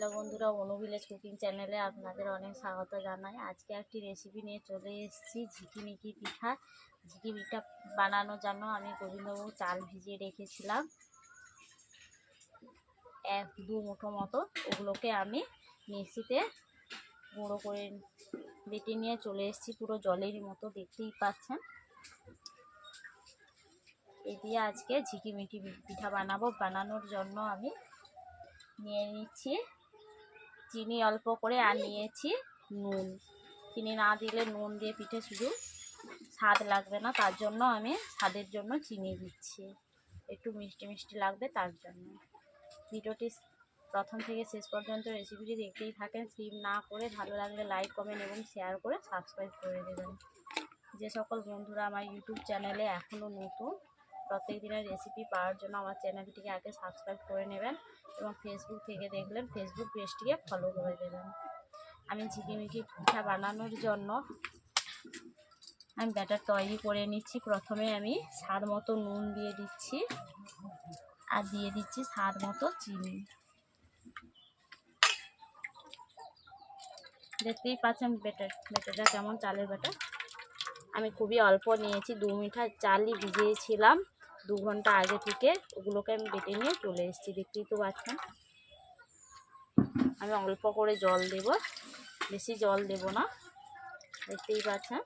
Hello বন্ধুরা অনুভিলেজ cooking চ্যানেলে আপনাদের অনেক স্বাগত জানাই। আজকে একটি রেসিপি নিয়ে চলে এসেছি, ঝিকিমিকি পিঠা। ঝিকি পিঠা বানানোর জন্য আমি গোবিন্দভোগ চাল ভিজিয়ে রেখেছিলাম। এক, দু মুঠো মতো, ওগুলোকে আমি মিক্সিতে গুঁড়ো করে বেটে নিয়ে চলে এসেছি, পুরো জলের মতো, দেখতেই পাচ্ছেন। এ দিয়ে আজকে ঝিকিমিকি পিঠা বানাবো, বানানোর জন্য আমি নিয়ে নিচ্ছি। চিনি অল্প করে আর নিয়েছি নুন। চিনি না দিলে নুন দিয়ে পিঠে শুধু স্বাদ লাগবে না, তার জন্য আমি স্বাদের জন্য চিনি দিচ্ছি। একটু মিষ্টি মিষ্টি লাগবে তার জন্য। ভিডিওটি প্রথম থেকে শেষ পর্যন্ত রেসিপিটি দেখতেই থাকেন, স্কিপ না করে ভালো লাগলে লাইক, কমেন্ট এবং শেয়ার করে সাবস্ক্রাইব করে দেবেন। যে সকল বন্ধুরা আমার ইউটিউব চ্যানেলে এখনও নতুন, প্রত্যেক দিনের রেসিপি পাওয়ার জন্য আমার চ্যানেলটিকে আগে সাবস্ক্রাইব করে নেবেন। ফেসবুক থেকে দেখলেন ফেসবুক পেজটিকে ফলো করে দেবেন। আমি ঝিকিমিকি পিঠা বানানোর জন্য আমি ব্যাটার তৈরি করে নিচ্ছি। প্রথমে আমি স্বাদ মতো নুন দিয়ে দিচ্ছি আর দিয়ে দিচ্ছি স্বাদ মতো চিনি। দেখতেই পাচ্ছেন বেটার বেটারটা কেমন, চালের ব্যাটার আমি খুবই অল্প নিয়েছি, দু মিঠা চালই ভিজিয়েছিলাম। দু ঘণ্টা আগে থেকে ওগুলোকে আমি বেটে নিয়ে চলে এসেছি, দেখতেই তো পাচ্ছেন। আমি অল্প করে জল দেব, বেশি জল দেব না, দেখতেই পাচ্ছেন।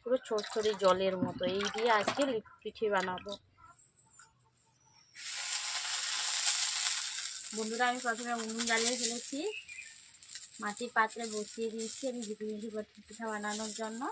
পুরো ছোট জলের মতো, এই দিয়ে আজকে পিঠে বানাবো। বন্ধুরা, আমি প্রথমে উনুন জ্বালিয়ে ফেলেছি। মাটির পাত্রে বসিয়ে দিয়েছি আমি ঝুঁকি পিঠা বানানোর জন্য।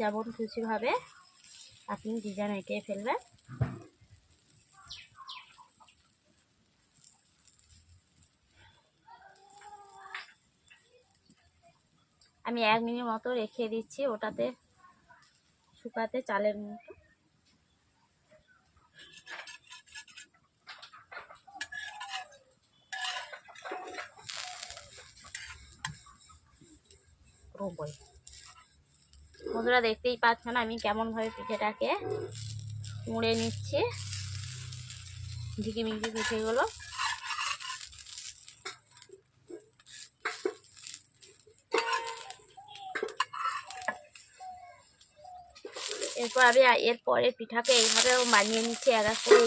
যেমন খুশিভাবে আপনি ডিজাইন এঁকে ফেলবেন। আমি এক মিনিট মতো রেখে দিচ্ছি ওটাতে, শুকাতে চালের মতো। রোবই বন্ধুরা দেখতেই পাচ্ছেন আমি কেমনভাবে পিঠেটাকে মুড়ে নিচ্ছি। ঝিকিমিকি পিঠেগুলো। এরপর আমি এরপরে পিঠাকে এইভাবে বানিয়ে নিচ্ছি, এক এক করে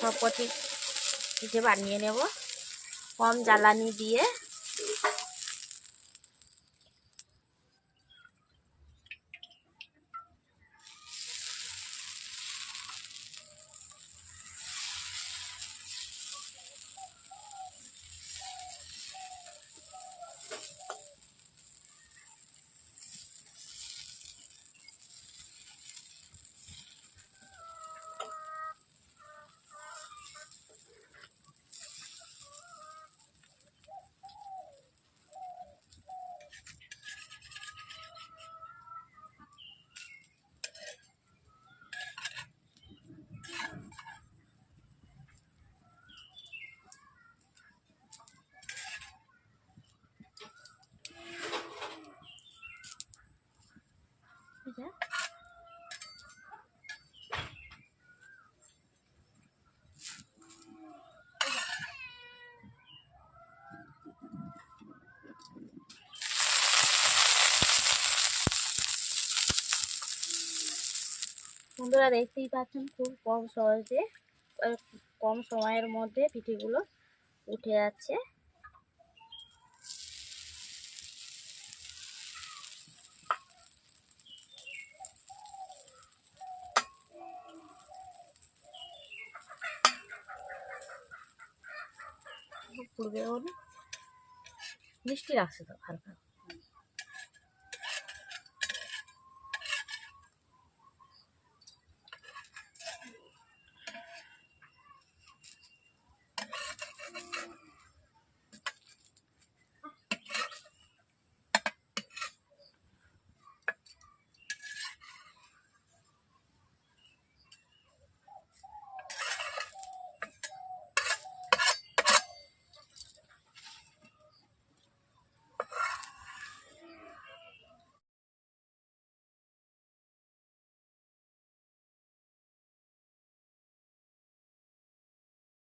সব কটি পিঠে বানিয়ে নেব। কম জ্বালানি দিয়ে। বন্ধুরা দেখতেই পাচ্ছেন, খুব কম সহজে কম সময়ের মধ্যে পিঠেগুলো উঠে যাচ্ছে। পূর্বে মিষ্টি রাখছে তো হালকা।